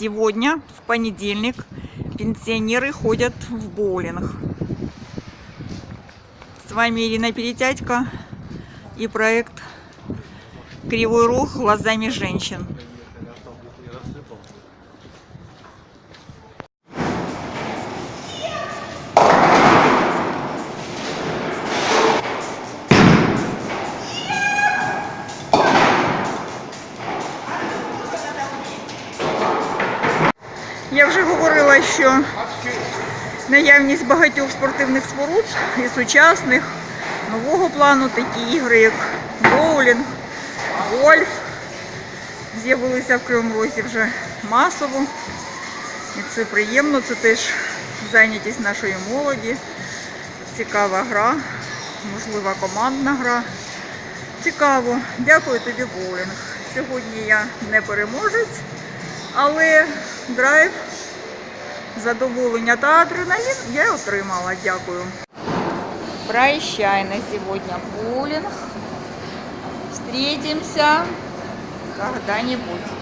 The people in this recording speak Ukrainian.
Сегодня, в понедельник, пенсионеры ходят в боулинг. С вами Ирина Перетятько и проект «Кривой рог глазами женщин». Я вже говорила, що наявність багатьох спортивних споруд і сучасних нового плану, такі ігри, як боулінг, гольф, з'явилися в Кривому Розі вже масово. І це приємно, це теж зайнятість нашої молоді, цікава гра, можлива командна гра. Цікаво. Дякую тобі, боулінг. Сьогодні я не переможець, але драйв, задоволення та адреналін я отримала. Дякую. Прощай на сьогодні булінг. Встретимся когда-нибудь.